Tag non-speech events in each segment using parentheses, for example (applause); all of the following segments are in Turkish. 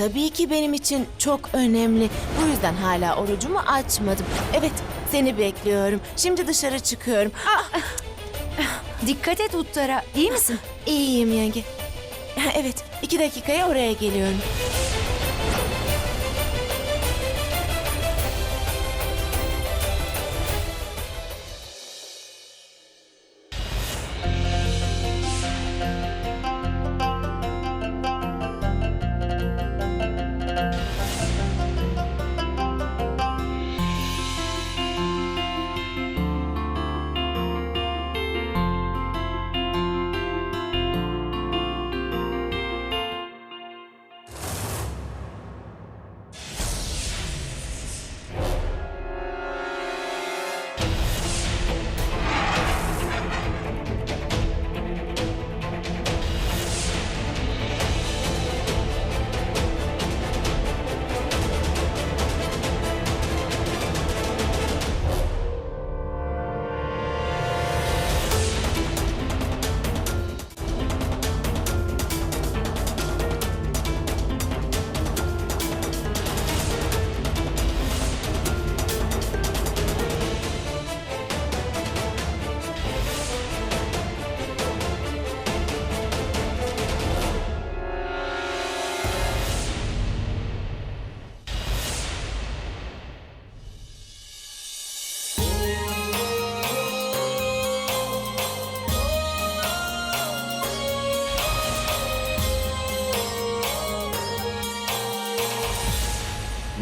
tabii ki benim için çok önemli. Bu yüzden hala orucumu açmadım. Evet, seni bekliyorum. Şimdi dışarı çıkıyorum. Ah, Dikkat et Uttara. İyi misin? iyiyim yenge. (laughs) Evet, iki dakikaya oraya geliyorum.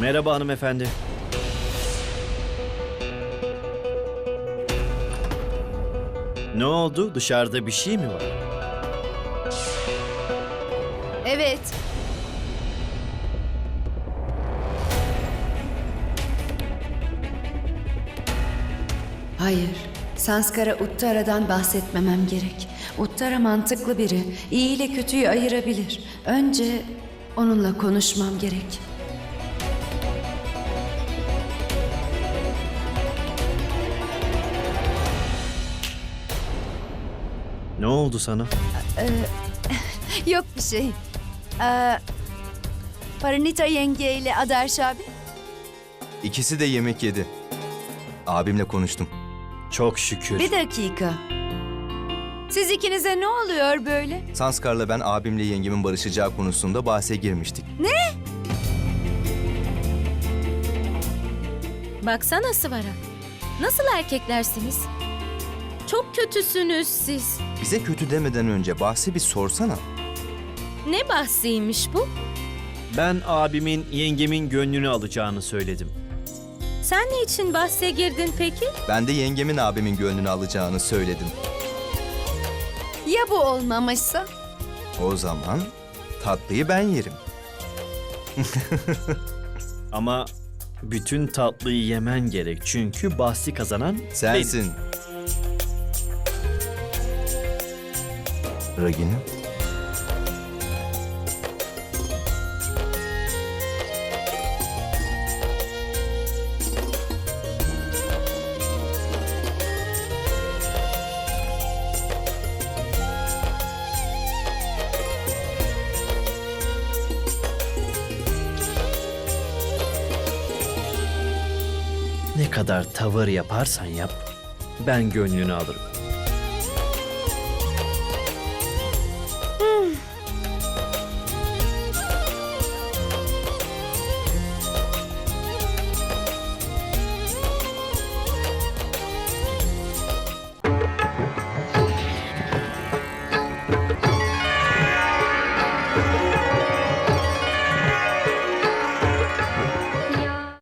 Merhaba hanımefendi. Ne oldu? Dışarıda bir şey mi var? Evet. Hayır. Sanskara Uttara'dan bahsetmemem gerek. Uttara mantıklı biri. İyi ile kötüyü ayırabilir. Önce onunla konuşmam gerek. Oldu sana? (laughs) Yok bir şey. Ee, Paranita yenge ile Adarş abi. İkisi de yemek yedi. Abimle konuştum. Çok şükür. Bir dakika. Siz ikinize ne oluyor böyle? Sanskar'la ben abimle yengemin barışacağı konusunda bahse girmiştik. Baksana Sıvara. Nasıl erkeklersiniz? Çok kötüsünüz siz. Bize kötü demeden önce bahsi bir sorsana. Ne bahsiymiş bu? Ben abimin yengemin gönlünü alacağını söyledim. Sen ne için bahse girdin peki? Ben de yengemin abimin gönlünü alacağını söyledim. Ya bu olmamışsa? O zaman tatlıyı ben yerim. Ama bütün tatlıyı yemen gerek çünkü bahsi kazanan benim. Sensin. Ragini. Ne kadar tavır yaparsan yap, ben gönlünü alırım.